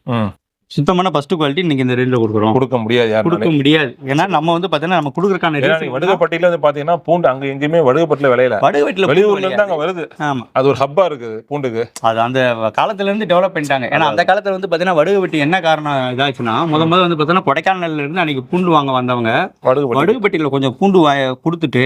சுத்தமான ஃபர்ஸ்ட் குவாலிட்டி இன்னைக்கு இந்த ரேட்ல கொடுக்குறோம்.
கொடுக்க முடியாது
கொடுக்க முடியாது. ஏன்னா நம்ம வந்து பாத்தீங்கன்னா நம்ம கொடுக்குறக்கான
வடுகப்பட்டியில வந்து பாத்தீங்கன்னா பூண்டு அங்க எங்கேயுமே வடுகப்பட்டில விளையல.
வடுகுப்பட்டியில
வெளியூர்ல இருந்து அங்க வருது.
ஆமா.
அது ஒரு ஹப்பா இருக்குது பூண்டுக்கு.
அது அந்த காலத்துல இருந்து டெவலப் பண்ணிட்டாங்க. ஏன்னா அந்த காலத்துல வந்து பாத்தீங்கன்னா வடுகுப்பட்டி என்ன காரணம் இதாச்சுன்னா முத முத வந்து பாத்தீங்கன்னா கொடைக்கானல்ல இருந்து அன்னைக்கு பூண்டு வாங்க வந்தவங்க
வடுகப்பட்டி
வடுகுப்பட்டியில கொஞ்சம் பூண்டு கொடுத்துட்டு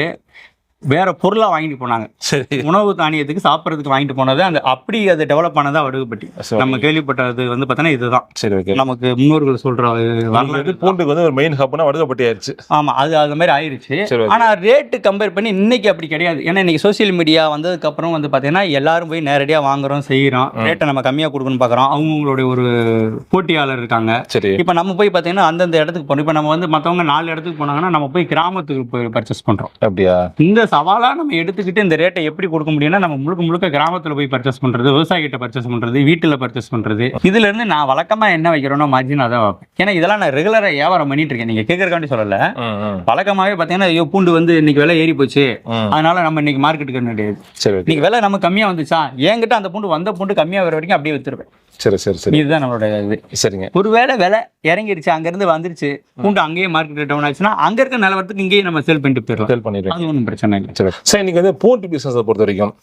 வேற பொருளா வாங்கிட்டு போனாங்க.
சரி.
உணவு தானியத்துக்கு சாப்பிட்றதுக்கு வாங்கிட்டு போனது அந்த அப்படி அது டெவலப் பண்ணதா வடுகுப்பட்டி. நம்ம கேள்விப்பட்டது வந்து பார்த்தோன்னா இதுதான்.
சரி ஓகே
நமக்கு முன்னோர்கள் சொல்ற வரலாறு
பூண்டுக்கு வந்து ஒரு மெயின் ஹப்னா வடுகப்பட்டி ஆயிடுச்சு
ஆமா அது அது மாதிரி
ஓகே
ஆனா ரேட்டு கம்பேர் பண்ணி இன்னைக்கு அப்படி கிடையாது. ஏன்னா இன்னைக்கு சோஷியல் மீடியா வந்ததுக்கு அப்புறம் வந்து பாத்தீங்கன்னா எல்லாரும் போய் நேரடியா வாங்குறோம் செய்யறோம் ரேட்டை நம்ம கம்மியா கொடுக்கணும்னு பாக்குறோம் அவங்களுடைய ஒரு போட்டியாளர் இருக்காங்க.
சரி.
இப்போ நம்ம போய் பார்த்தீங்கன்னா அந்தந்த இடத்துக்கு போனோம் இப்போ நம்ம வந்து மற்றவங்க நாலு இடத்துக்கு போனாங்கன்னா நம்ம போய் கிராமத்துக்கு போய் பர்ச்சேஸ் பண்ணுறோம்
அப்படியா?
இந்த சவாலாக நம்ம எடுத்துக்கிட்டு இந்த ரேட்டை எப்படி கொடுக்க முடியும்னா நம்ம முழுக்க முழுக்க கிராமத்தில் போய் பர்ச்சேஸ் பண்ணுறது விவசாயிகிட்ட பர்ச்சேஸ் பண்ணுறது வீட்டில் பர்ச்சேஸ் பண்ணுறது இதுலேருந்து நான் வழக்கமாக என்ன வைக்கிறேனோ மார்ஜின் அதான் வைப்பேன். ஏன்னா இதெல்லாம் நான் ரெகுலராக வியாபாரம் பண்ணிட்டு இருக்கேன். நீங்கள் கேட்கறக்காண்டி சொல்லலை. வழக்கமாகவே பார்த்தீங்கன்னா ஐயோ பூண்டு வந்து இன்னைக்கு விலை ஏறி போச்சு. அதனால நம்ம இன்னைக்கு மார்க்கெட்டுக்கு கிடையாது இன்னைக்கு விலை நம்ம கம்மியாக வந்துச்சா? என்கிட்ட அந்த பூண்டு வந்த பூண்டு கம்மியாக வர வரைக்கும் அப்படியே வித்துருவேன்.
சரி சரி சரி.
இதுதான் நம்மளோட இது.
சரிங்க.
ஒருவேளை விலை இறங்கிருச்சு அங்கிருந்து வந்துருச்சு பூண்டு அங்கேயே மார்க்கெட் டவுன் ஆச்சுன்னா அங்க இருக்க நிலவரத்துக்கு இங்கேயே நம்ம சேல் பண்ணிட்டு போயிடலாம்.
சேல் பண்ணிடுறேன்
அது ஒன்றும் பிரச்சனை இல்லை.
சரி. சார் இன்னைக்கு வந்து பூண்டு பிசினஸை பொறுத்த வரைக்கும்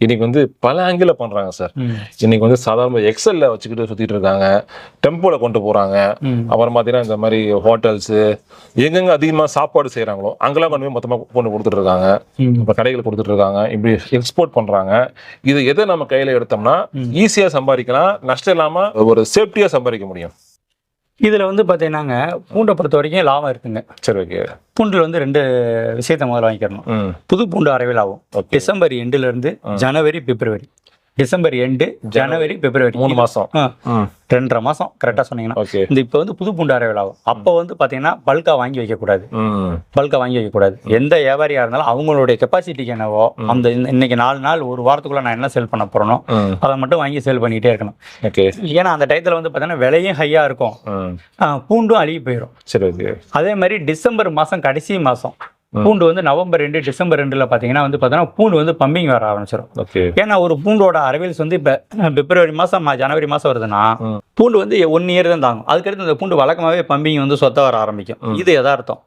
இன்னைக்கு வந்து பல ஆங்கில பண்றாங்க சார். இன்னைக்கு வந்து சாதாரண எக்ஸல்ல வச்சுக்கிட்டு சுத்திட்டு இருக்காங்க. டெம்போல கொண்டு போறாங்க.
ம்.
அப்புறம் பார்த்தீங்கன்னா இந்த மாதிரி ஹோட்டல்ஸ் எங்கெங்க அதிகமா சாப்பாடு செய்றாங்களோ அங்கெல்லாம் கொண்டு போய் மொத்தமா கொண்டு கொடுத்துட்டு இருக்காங்க.
ம்.
இப்போ கடைகள் கொடுத்துட்டு இருக்காங்க. இப்படி எக்ஸ்போர்ட் பண்றாங்க. இது எதை நம்ம கையில எடுத்தோம்னா ஈஸியா சம்பாதிக்கலாம். நஷ்டம் இல்லாம ஒரு சேஃப்டியா சம்பாதிக்க முடியும்.
இதுல வந்து பாத்தீங்கன்னாங்க பூண்டை பொறுத்த வரைக்கும் லாபம் இருக்குங்க.
சரி ஓகே
பூண்டுல வந்து ரெண்டு விஷயத்த முதல்ல வாங்கிக்கிறணும்.
ம்.
புது பூண்டு அரைவில் ஆகும் டிசம்பர் எண்டுல இருந்து ஜனவரி பிப்ரவரி. டிசம்பர் எண்டு ஜனவரி பிப்ரவரி.
மூணு மாசம்.
ரெண்டரை மாசம் கரெக்டா சொன்னீங்கன்னா. இந்த இப்போ வந்து புது பூண்டு அரைவில் ஆகும் அப்போ வந்து பாத்தீங்கன்னா பல்கா வாங்கி வைக்கக்கூடாது.
ம்
பல்கா வாங்கி வைக்கக்கூடாது. எந்த வியாபாரியா இருந்தாலும் அவங்களுடைய கெப்பாசிட்டிக்கு என்னவோ அந்த இன்னைக்கு நாலு நாள் ஒரு வாரத்துக்குள்ள நான் என்ன சேல் பண்ண போறேனோ அதை மட்டும் வாங்கி சேல் பண்ணிட்டே இருக்கணும்.
ஓகே.
ஏன்னா அந்த டயத்தில் வந்து பார்த்தீங்கன்னா விலையும் ஹையாக இருக்கும். பூண்டும் அழுகி போயிடும்
சரி
அதே மாதிரி டிசம்பர் மாதம் கடைசி மாதம் பூண்டு வந்து நவம்பர் ரெண்டு டிசம்பர் ரெண்டுல பாத்தீங்கன்னா வந்து பாத்தீங்கன்னா பூண்டு வந்து பம்பிங் வர ஆரம்பிச்சிடும் ஏன்னா ஒரு பூண்டோட அரவியல்ஸ் வந்து இப்ப பிப்ரவரி மாசம் ஜனவரி மாசம் வருதுன்னா. பூண்டு வந்து ஒன் இயர் தான் தாங்கும். அதுக்கடுத்து இந்த பூண்டு வழக்கமாவே பம்பிங் வந்து சொத்த வர ஆரம்பிக்கும். இது யதார்த்தம்.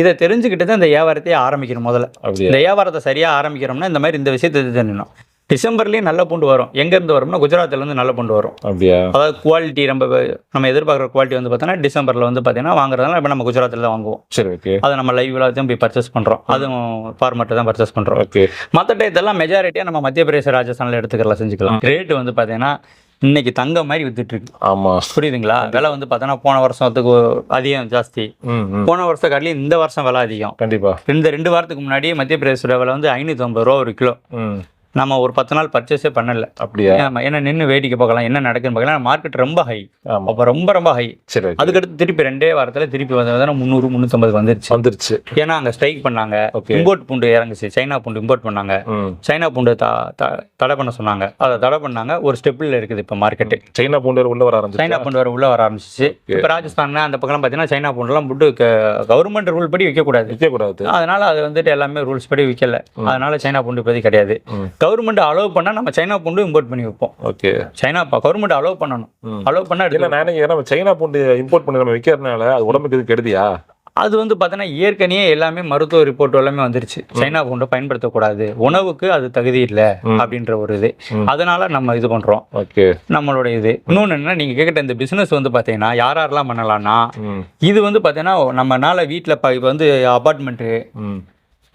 இதை தெரிஞ்சுக்கிட்டு தான் இந்த வியாபாரத்தையே ஆரம்பிக்கணும் முதல்ல. இந்த வியாபாரத்தை சரியா ஆரம்பிக்கிறோம்னா இந்த மாதிரி இந்த விஷயத்தை தெரிஞ்சிடணும் டிசம்பர்லயும் நல்ல பூண்டு வரும். எங்க இருந்து வரும்னா குஜராத்ல இருந்து நல்ல பூண்டு வரும்.
அப்படியா?
அதாவது குவாலிட்டி நம்ம நம்ம எதிர்பார்க்குற குவாலிட்டி வந்து பார்த்தீங்கன்னா டிசம்பர்ல வந்து பார்த்தீங்கன்னா வாங்குறதுனால இப்போ நம்ம குஜராத்தில் தான் வாங்குவோம்.
சரி ஓகே.
அதை நம்ம லைவ்ல தான் போய் பர்ச்சேஸ் பண்றோம். அதுவும் ஃபார்மேட்டை தான் பர்ச்சேஸ் பண்றோம்.
ஓகே.
மற்ற டயத்தெல்லாம் மெஜாரிட்டியாக நம்ம மத்திய பிரதேச ராஜஸ்தானில் எடுத்துக்கலாம் செஞ்சுக்கலாம். ரேட்டு வந்து பார்த்தீங்கன்னா இன்னைக்கு தங்கம் மாதிரி வித்துட்டு இருக்கு.
ஆமா.
புரியுதுங்களா? விலை வந்து பார்த்தோன்னா போன வருஷத்துக்கு அதிகம் ஜாஸ்தி. போன வருஷம் காட்டிலும் இந்த வருஷம் விலை அதிகம்.
கண்டிப்பா.
இந்த ரெண்டு வாரத்துக்கு முன்னாடி மத்திய பிரதேசோட விலை வந்து ஐநூற்றி ஐம்பது ரூபா ஒரு கிலோ. நம்ம ஒரு பத்து நாள் பர்ச்சேஸே பண்ணல.
அப்படியா?
ஆமா, ஏன்னா நின்று வேடிக்கை பார்க்கலாம் என்ன நடக்குன்னு பார்க்கலாம் மார்க்கெட் ரொம்ப ஹை அப்போ ரொம்ப ரொம்ப ஹை
சரி.
அதுக்கடுத்து திருப்பி ரெண்டே வாரத்துல திருப்பி வந்து முந்நூறு முந்நூற்றம்பது வந்துருச்சு.
வந்துருச்சு.
ஏன்னா அங்க ஸ்ட்ரைக் பண்ணாங்க. இம்போர்ட் பூண்டு இறங்குச்சு. சைனா பூண்டு இம்போர்ட் பண்ணாங்க. சைனா பூண்டு தடை பண்ண சொன்னாங்க. அதை தடை பண்ணாங்க. ஒரு ஸ்டெப்பில் இருக்குது இப்போ மார்க்கெட்டு
சைனா பூண்டு உள்ள வர ஆரம்பிச்சு
சைனா பூண்டு வர உள்ள வர ஆரம்பிச்சிச்சு இப்போ ராஜஸ்தான் அந்த பக்கம் பார்த்தீங்கன்னா சைனா பூண்டுலாம் புட்டு கவர்மெண்ட் ரூல் படி விற்கக்கூடாது
விற்க கூடாது
அதனால அது வந்துட்டு எல்லாமே ரூல்ஸ் படி விற்கல அதனால சைனா பூண்டு இப்போதைக்கு கிடையாது. கவர்மெண்ட் அலோவ் பண்ணா நம்ம சைனா பூண்டு இம்போர்ட் பண்ணி வைப்போம்.
ஓகே
சைனா கவர்மெண்ட் அலோவ் பண்ணணும். அலோவ் பண்ணா
இல்ல நான் நம்ம சைனா பூண்டு இம்போர்ட் பண்ணி நம்ம விற்கிறதுனால அது உடம்புக்கு இது கெடுதியா?
அது வந்து பார்த்தோன்னா ஏற்கனவே எல்லாமே மருத்துவ ரிப்போர்ட் எல்லாமே வந்துருச்சு. சைனா பூண்டை பயன்படுத்தக்கூடாது. உணவுக்கு அது தகுதி இல்லை அப்படின்ற ஒரு இது. அதனால நம்ம இது பண்றோம்.
ஓகே
நம்மளோட இது. இன்னொன்று என்ன நீங்க கேட்குற இந்த பிசினஸ் வந்து பார்த்தீங்கன்னா யார் யாரெல்லாம் பண்ணலாம்னா இது வந்து பார்த்தீங்கன்னா நம்மனால வீட்டில் இப்போ வந்து அப்பார்ட்மெண்ட்டு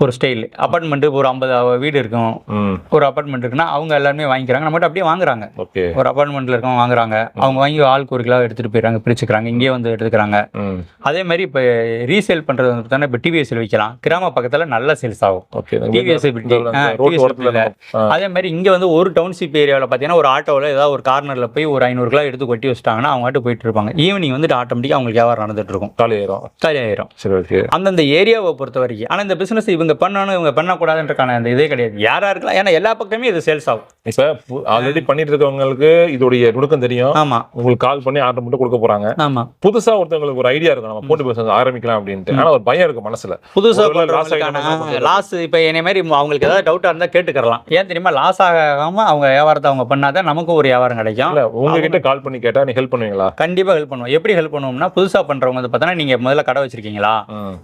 ஒரு ஸ்டைல் அப்பார்ட்மெண்ட்டு ஒரு ஐம்பது வீடு இருக்கும். ஒரு அப்பார்ட்மெண்ட் இருக்குன்னா அவங்க எல்லாருமே வாங்கிக்கிறாங்க. நம்மகிட்ட அப்படியே வாங்குறாங்க. ஒரு அப்பார்ட்மெண்ட்ல இருக்கவங்க வாங்குறாங்க. அவங்க வாங்கி ஆளுக்கு ஒரு கிலோ எடுத்துட்டு போயிடுறாங்க பிரிச்சுக்கிறாங்க. இங்கேயே வந்து எடுத்துக்கிறாங்க. அதே மாதிரி இப்போ ரீசேல் பண்றது வந்து பார்த்தீங்கன்னா இப்போ டிவிஎஸ்ல விற்கலாம் கிராம பக்கத்துல நல்ல சேல்ஸ் ஆகும். டிவிஎஸ். அதே மாதிரி இங்க வந்து ஒரு டவுன்ஷிப் ஏரியாவில் பார்த்தீங்கன்னா ஒரு ஆட்டோவில் ஏதாவது ஒரு கார்னர்ல போய் ஒரு ஐநூறு கிலோ எடுத்து கொட்டி வச்சிட்டாங்கன்னா அவங்க போயிட்டு இருப்பாங்க. ஈவினிங் வந்துட்டு ஆட்டோமேட்டிக்காக அவங்களுக்கு வியாபாரம் நடந்துட்டு இருக்கும்.
காலி ஆயிரும்
காலி ஆயிரும் அந்தந்த ஏரியாவை பொறுத்த வரைக்கும். ஆனால் இந்த பிசினஸ் இவங்க பண்ணணும் இவங்க பண்ணக்கூடாதுன்றக்கான அந்த இதே கிடையாது. யாரா இருக்கலாம் ஏன்னா எல்லா பக்கமே இது சேல்ஸ் ஆகும்.
இப்ப ஆல்ரெடி பண்ணிட்டு இருக்கவங்களுக்கு இதோடைய நுணுக்கம் தெரியும்.
ஆமா.
உங்களுக்கு கால் பண்ணி ஆர்டர் மட்டும் கொடுக்க போறாங்க.
ஆமா.
புதுசா ஒருத்தவங்களுக்கு ஒரு ஐடியா இருக்கும். நம்ம பூண்டு பிசினஸ் ஆரம்பிக்கலாம் அப்படின்ட்டு. ஆனா ஒரு பயம் இருக்கு மனசுல.
புதுசா
ஒருவேளை loss
பண்றவங்களுக்கான
ஆயிடுமா?
லாஸ் இப்போ என்னை மாதிரி அவங்களுக்கு ஏதாவது டவுட்டா இருந்தா கேட்டுக்கறலாம். ஏன் தெரியுமா? லாஸ் ஆகாம அவங்க வியாபாரத்தை அவங்க பண்ணாதான் நமக்கும் ஒரு வியாபாரம் கிடைக்கும்.
இல்ல உங்ககிட்ட கால் பண்ணி கேட்டா நீ ஹெல்ப் பண்ணுவீங்களா?
கண்டிப்பா ஹெல்ப் பண்ணுவோம். எப்படி ஹெல்ப் பண்ணுவோம்னா புதுசா பண்றவங்க வந்து பார்த்தோன்னா நீங்க முதல்ல கடை வச்சிருக்கீங்களா?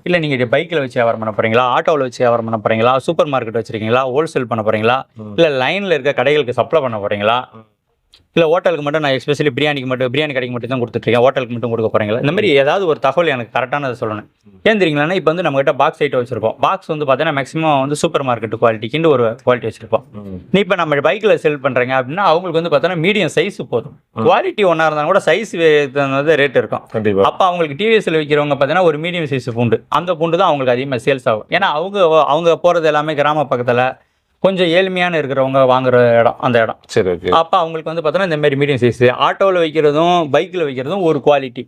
இல்ல நீங்க பைக்ல வச்சு வியாபாரம் பண்ண போறீங்களா? ஆட்டோவில் வச்சு வியாபாரம் பண்ண போறீங்களா? சூப்பர் மார்க்கெட் வச்சிருக்கீங்களா? ஹோல்சேல் பண்ண போறீங்களா? இல்ல லைன்ல இருக்க கடைகளுக்கு சப்ளை பண்ண போறீங்களா? இல்ல ஹோட்டலுக்கு மட்டும் நான் எஸ்பெஷலி பிரியாணிக்கு மட்டும் பிரியாணி கடைக்கு மட்டும் தான் கொடுத்துட்ருக்கேன். ஹோட்டலுக்கு மட்டும் கொடுக்க போறீங்களா? இந்த மாதிரி ஏதாவது ஒரு தகவல் எனக்கு கரெக்டானதை சொல்லணும். ஏன் தெரியுங்களா இப்போ வந்து நம்ம கிட்ட பாக்ஸ் ஐட்டம் வச்சிருப்போம். பாக்ஸ் வந்து பார்த்தீங்கன்னா மேக்ஸிமம் வந்து சூப்பர் மார்க்கெட் குவாலிட்டிக்குன்னு ஒரு குவாலிட்டி வச்சிருப்போம். நீ இப்போ நம்ம பைக்கில் செல் பண்ணுறீங்க அப்படின்னா அவங்களுக்கு வந்து பார்த்தோன்னா மீடியம் சைஸ் போதும். குவாலிட்டி ஒன்றா இருந்தாலும் கூட சைஸ் வந்து ரேட் இருக்கும். அப்போ அவங்களுக்கு டிவிஎஸ்ல விற்கிறவங்க பார்த்தீங்கன்னா ஒரு மீடியம் சைஸ் பூண்டு. அந்த பூண்டு தான் அவங்களுக்கு அதிகமாக சேல்ஸ் ஆகும். ஏன்னா அவங்க அவங்க போகிறது எல்லாமே கிராம பக்கத்தில் கொஞ்சம் ஏழ்மையான இருக்கிறவங்க வாங்குற இடம் அந்த இடம்.
சரி ஓகே.
அப்போ அவங்களுக்கு வந்து பார்த்தோன்னா இந்த மாதிரி மீடியம் சைஸ் ஆட்டோவில் வைக்கிறதும் பைக்கில் வைக்கிறதும் ஒரு குவாலிட்டி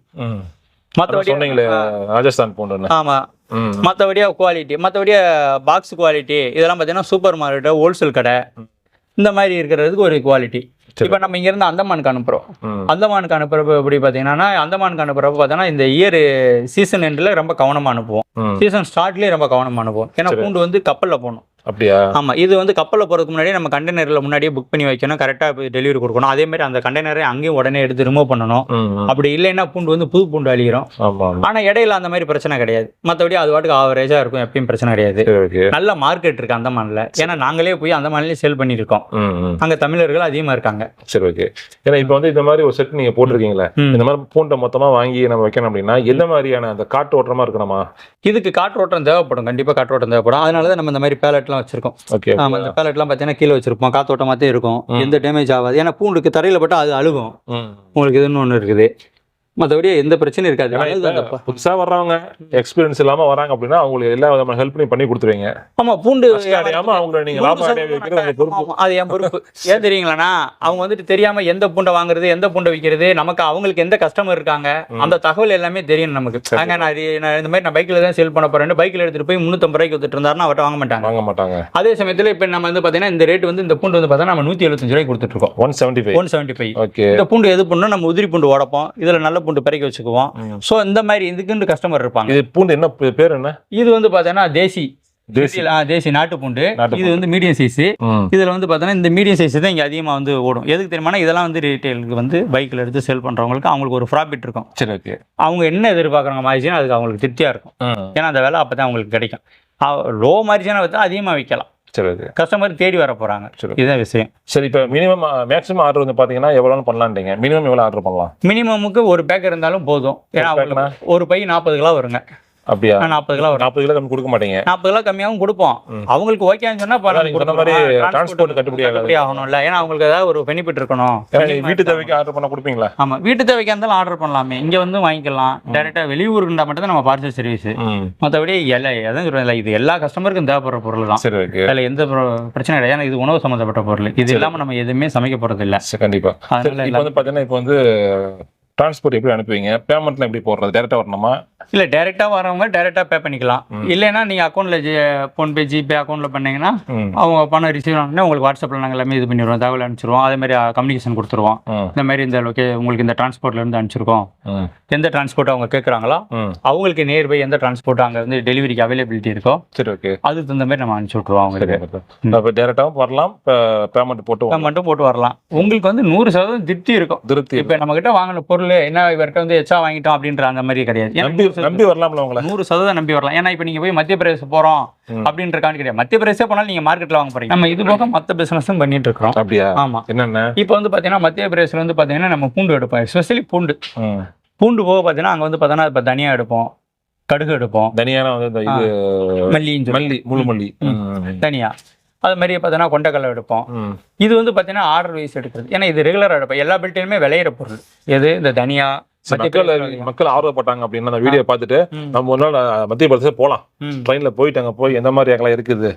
மற்றபடி
ராஜஸ்தான் பூண்டுன்னு
ஆமாம்
ம்.
மற்றபடியா குவாலிட்டி மற்றபடியா பாக்ஸ் குவாலிட்டி இதெல்லாம் பார்த்தீங்கன்னா சூப்பர் மார்க்கெட்டு ஹோல்சேல் கடை இந்த மாதிரி இருக்கிறதுக்கு ஒரு குவாலிட்டி இப்போ நம்ம இங்கேருந்து அந்தமானுக்கு அனுப்புகிறோம். அந்தமானுக்கு அனுப்புறப்ப எப்படி பார்த்தீங்கன்னா அந்தமானுக்கு அனுப்புறப்ப பார்த்தோன்னா இந்த இயர் சீசன் எண்டில் ரொம்ப கவனமாக அனுப்புவோம். சீசன் ஸ்டார்ட்லேயே ரொம்ப கவனமாக அனுப்புவோம். ஏன்னா பூண்டு வந்து கப்பலில் போகணும்.
அப்படியா?
ஆமாம் இது வந்து கப்பலில் போகிறதுக்கு முன்னாடியே நம்ம கண்டெய்னரில் முன்னாடியே புக் பண்ணி வைக்கணும் கரெக்டாக டெலிவரி கொடுக்கணும். அதே மாதிரி அந்த கண்டெய்னரை அங்கேயும் உடனே எடுத்து ரிமூவ் பண்ணணும். அப்படி இல்லைன்னா பூண்டு வந்து புது பூண்டு அழிகிறோம் ஆனால் இடையில அந்த மாதிரி பிரச்சனை கிடையாது. மற்றபடி அது பாட்டுக்கு ஆவரேஜாக இருக்கும் எப்பயும் பிரச்சனை கிடையாது. நல்ல மார்க்கெட் இருக்கு அந்தமான்ல. ஏன்னா நாங்களே போய் அந்தமான்லயே செல் பண்ணியிருக்கோம். அங்க தமிழர்கள் அதிகமா இருக்காங்க.
சரி ஓகே. ஏன்னா இப்போ வந்து இந்த மாதிரி ஒரு செட் நீங்க போட்டிருக்கீங்களே. இந்த மாதிரி பூண்டை மொத்தமா வாங்கி நம்ம வைக்கணும் அப்படின்னா எந்த மாதிரியான அந்த காட்டு ஓட்டமா இருக்கணுமா?
இதுக்கு காற்றோட்டம் தேவைப்படும். கண்டிப்பா காற்றோட்டம் தேவைப்படும். அதனால தான் நம்ம இந்த மாதிரி பேலட்லாம் வச்சிருக்கோம்.
ஓகே
ஆமா இந்த பேலட்லாம் பார்த்தீங்கன்னா கீழே வச்சிருப்போம். காத்தோட்டமாத்தே இருக்கும். எந்த டேமேஜ் ஆகாது. ஏன்னா பூண்டுக்கு தரையில பட்டா அது அழுகும். உங்களுக்கு இதுன்னு ஒன்று இருக்குது. மற்றபடி எந்த பிரச்சனையும் இருக்காது.
ஏன்னா
அழுகு அந்த
இப்ப புதுசா வர்றவங்க எக்ஸ்பீரியன்ஸ் இல்லாம வராங்க அப்படின்னா அவங்களுக்கு எல்லா விதமான ஹெல்ப் பண்ணி பண்ணி கொடுத்துருவீங்க.
ஆமா பூண்டு
அடையாம அவங்கள நீங்க லாபம்
அது என் பொறுப்பு. ஏன் தெரியுங்களாண்ணா? அவங்க வந்துட்டு தெரியாம எந்த பூண்டை வாங்குறது எந்த பூண்டை விற்கிறது நமக்கு அவங்களுக்கு எந்த கஸ்டமர் இருக்காங்க அந்த தகவல் எல்லாமே தெரியும் நமக்கு. அங்க நான் இது- நான் இந்த மாதிரி நான் பைக்ல தான் சேல் பண்ண போறேன் பைக்ல எடுத்துட்டு போய் முந்நூத்தம்பது ரூபாய்க்கு வித்துட்டு இருந்தாருன்னா அவர்ட்ட வாங்க மாட்டாங்க.
வாங்க மாட்டாங்க.
அதே சமயத்துல இப்ப நம்ம வந்து பாத்தீங்கன்னா இந்த ரேட் வந்து இந்த பூண்டு வந்து பார்த்தா நம்ம நூத்தி எழுபத்தஞ்சு ரூபாய்க்கு கொடுத்துட்டு இருக்கோம்.
One seventy five
one seventy five
okay
இந்த பூண்டு எது பண்ணணும் நம்ம உதிரி பூண்டு உடைப்போம். இதுல நல்ல பூண்டு பிறக்கி வச்சுக்குவோம். சோ இந்த மாதிரி இதுக்குன்னு கஸ்டமர் இருப்பாங்க.
இது பூண்டு என்ன பேர் என்ன?
இது வந்து பாத்தீங்கன்னா தேசி.
தேசி.
நாட்டு பூண்டு. இது வந்து மீடியம் சைஸ் இதில் வந்து பார்த்தோன்னா இந்த மீடியம் சைஸ் தான் இங்கே அதிகமாக வந்து ஓடும். எதுக்கு தெரியுமானா இதெல்லாம் வந்து ரீட்டைலுக்கு வந்து பைக்கில் எடுத்து செல் பண்ணுறவங்களுக்கு அவங்களுக்கு ஒரு ப்ராஃபிட் இருக்கும்.
சரி ஓகே
அவங்க என்ன எதிர்பார்க்குறாங்க மார்ஜின் அதுக்கு அவங்களுக்கு திருப்தியாக இருக்கும். ஏன்னா அந்த வேலை அப்போ தான் அவங்களுக்கு கிடைக்கும். லோ மார்ஜினை வச்சா அதிகமாக விற்கலாம்
சரி
கஸ்டமர் தேடி வர போகிறாங்க
சரி.
இதுதான் விஷயம்.
சரி இப்போ மினிமம் மேக்ஸிமம் ஆர்டர் வந்து பார்த்தீங்கன்னா எவ்வளோன்னு பண்ணலான்றீங்க. மினிமம் எவ்வளோ ஆர்டர் பண்ணலாம்?
மினிமமுக்கு ஒரு பேக் இருந்தாலும் போதும். ஏன்னா
ஒரு
பை நாற்பது கிலோ வருங்க.
அப்படியா?
நாற்பது கிலோ
நாற்பது கிலோ கம்மி கொடுக்க மாட்டீங்க.
நாற்பது கிலோ கம்மியாகவும் கொடுப்போம். அவங்களுக்கு ஓகேன்னு சொன்னா
transport கட்டுப்படி
ஆகணும்ல. ஏன்னா அவங்களுக்கு ஏதாவது ஒரு பெனிஃபிட் இருக்கணும்.
வீட்டு தேவைக்கு ஆர்டர் பண்ண கொடுப்பீங்களா?
ஆமா. வீட்டு தேவைக்கு இருந்தாலும் ஆர்டர் பண்ணலாமே. இங்க வந்து வாங்கிக்கலாம். டைரக்டா வெளியூர் இருந்தா மட்டும் தான் நம்ம பார்சல் சர்வீஸ்
ம்.
மற்றபடி எல்லா எதுவும் சொல்றேன். இது எல்லா கஸ்டமருக்கும் தேவைப்படுற பொருள் தான். அதுல எந்த பிர- பிரச்சனை கிடையாது. ஏன்னா இது உணவு சம்மந்தப்பட்ட பொருள். இது இல்லாம நம்ம எதுவுமே சமைக்க போறது இல்ல
கண்டிப்பா. இப்போ வந்து பார்த்தீங்கன்னா இப்போ வந்து டிரான்ஸ்போர்ட் எப்படி அனுப்புவீங்க? பேமெண்ட்லாம் எப்படி போடுறது? டேரெக்டாக வரணுமா?
இல்ல டைரக்டா வரவங்க டைரக்டா பே பண்ணிக்கலாம். இல்லைன்னா நீங்க அக்கௌண்ட்ல ஃபோன்பே ஜிபே அக்கௌண்ட்ல பண்ணீங்கன்னா அவங்க பணம் ரிசீவ் ஆனோடனே உங்களுக்கு வாட்ஸ்அப்பில் நாங்கள் எல்லாமே இது பண்ணிடுவோம். தகவல் அனுப்பிச்சிருவோம். அதே மாதிரி கம்யூனிகேஷன் கொடுத்துருவோம். இந்த மாதிரி இந்த லொக்கே உங்களுக்கு இந்த டிரான்ஸ்போர்ட்ல இருந்து அனுப்பிச்சிருக்கோம். எந்த டிரான்ஸ்போர்ட் அவங்க கேட்குறாங்களோ அவங்களுக்கு நியர்பை எந்த டிரான்ஸ்போர்ட் அங்கே வந்து டெலிவரிக்கு அவைலபிலிட்டி இருக்கோ
சரி ஓகே
அதுக்கு தகுந்த மாதிரி நம்ம அனுப்பிச்சி விட்ருவோம் அவங்களுக்கு
இப்போ டேரெக்டாகவும் வரலாம் பேமெண்ட் போட்டு வரலாம்.
மட்டும் போட்டு வரலாம். உங்களுக்கு வந்து நூறு சதவீதம் திருப்தி இருக்கும்.
திருப்தி
இப்போ நம்ம கிட்ட வாங்கின பொருள் என்ன இவர்கிட்ட வந்து எச்சா வாங்கிட்டோம் அப்படின்ற அந்த மாதிரி கிடையாது.
நம்பி நம்பி வரலாம்ல உங்களை.
நூறு சதவீதம் நம்பி வரலாம். ஏன்னா இப்போ நீங்க போய் மத்திய பிரதேச போறோம்
ம்.
அப்படின்றக்காண்டி கிடையாது. மத்திய பிரதேசே போனாலும் நீங்க மார்க்கெட்ல வாங்க போறீங்க. நம்ம இது போக மற்ற பிசினஸும் பண்ணிட்டு இருக்கிறோம்.
அப்படியா?
ஆமா.
என்னென்ன?
இப்போ வந்து பார்த்தீங்கன்னா மத்திய பிரதேசில் வந்து பார்த்தீங்கன்னா நம்ம பூண்டு எடுப்போம். எஸ்பெஷலி பூண்டு. பூண்டு போக பார்த்தீங்கன்னா அங்கே வந்து பார்த்தோன்னா இப்போ தனியாக எடுப்போம். கடுகு எடுப்போம்.
தனியான வந்து
சொல்லி.
மல்லி முழு மல்லி. ம்.
தனியா. அது மாதிரி பார்த்தோன்னா கொண்டக்கடலை எடுப்போம். இது வந்து பார்த்தீங்கன்னா ஆர்டர் வைஸ் எடுக்கிறது. ஏன்னா இது ரெகுலராக எடுப்போம். எல்லா பில்ட்லையுமே விளையிற பொருள். எது? இந்த தனியா
மக்கள் ஆர்வப்பட்டாங்க அப்படின்னா அந்த வீடியோ பார்த்துட்டு. நம்ம ஒரு நாள் மத்திய பிரதேசம் போகலாம்
ம்,
ட்ரெயின்ல போயிட்டு அங்க போய் எந்த மாதிரி அங்கெல்லாம் இருக்குது?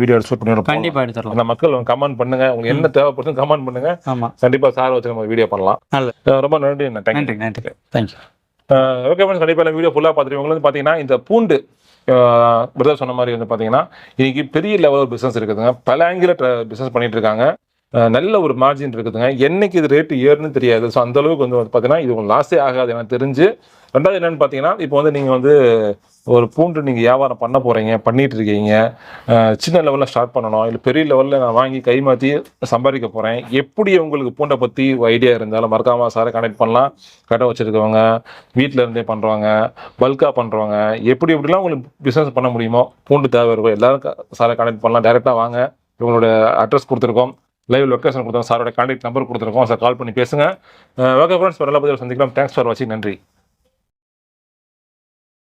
வீடியோ ஷூட் பண்ணி.
கண்டிப்பா எடுத்துடலாம்
அந்த மக்கள் கமெண்ட் பண்ணுங்க. உங்களுக்கு என்ன தேவைப்படுது கமெண்ட் பண்ணுங்க. கண்டிப்பா சார் வச்சு நம்ம வீடியோ பண்ணலாம். ரொம்ப நன்றி
நன்றி நன்றி தேங்க்யூ
ஓகே கண்டிப்பாக வீடியோ ஃபுல்லாக பார்த்துருவீங்க உங்களுக்கு வந்து பார்த்தீங்கன்னா இந்த பூண்டு பிரதர் சொன்ன மாதிரி வந்து பார்த்தீங்கன்னா இன்றைக்கி பெரிய லெவல் பிஸ்னஸ் இருக்குதுங்க. பல ஆங்கில பிஸ்னஸ் பண்ணிகிட்டு இருக்காங்க. நல்ல ஒரு மார்ஜின் இருக்குதுங்க. என்னைக்கு இது ரேட்டு ஏறுன்னு தெரியாது. ஸோ அந்த அளவுக்கு வந்து பார்த்தீங்கன்னா இது உங்களுக்கு லாஸே ஆகாது எனக்கு தெரிஞ்சு. ரெண்டாவது என்னன்னு பார்த்தீங்கன்னா இப்போ வந்து நீங்கள் வந்து ஒரு பூண்டு நீங்கள் வியாபாரம் பண்ண போகிறீங்க பண்ணிட்டு இருக்கீங்க. சின்ன லெவலில் ஸ்டார்ட் பண்ணணும். இல்லை பெரிய லெவலில் நான் வாங்கி கை மாற்றி சம்பாதிக்க போகிறேன் எப்படி உங்களுக்கு பூண்டை பற்றி ஐடியா இருந்தாலும் மறக்காம சாரை கனெக்ட் பண்ணலாம். கடை வச்சுருக்கவங்க வீட்டில் இருந்தே பண்ணுறவங்க பல்காக பண்ணுறவங்க எப்படி எப்படிலாம் உங்களுக்கு பிஸ்னஸ் பண்ண முடியுமோ பூண்டு தேவை இருக்கும் எல்லாரும் சாரை கனெக்ட் பண்ணலாம். டைரெக்டாக வாங்க. இவங்களோட அட்ரஸ் கொடுத்துருக்கோம். லைவ் லொக்கேஷன் கொடுத்தோம். சாரோட கான்டாக்ட் நம்பர் கொடுத்துருக்கோம். சார் கால் பண்ணி பேசுங்க. ஓகே ஃப்ரெண்ட்ஸ் நல்ல பதில் சந்திக்கலாம் தேங்க்ஸ் ஃபார் வாட்சிங் நன்றி.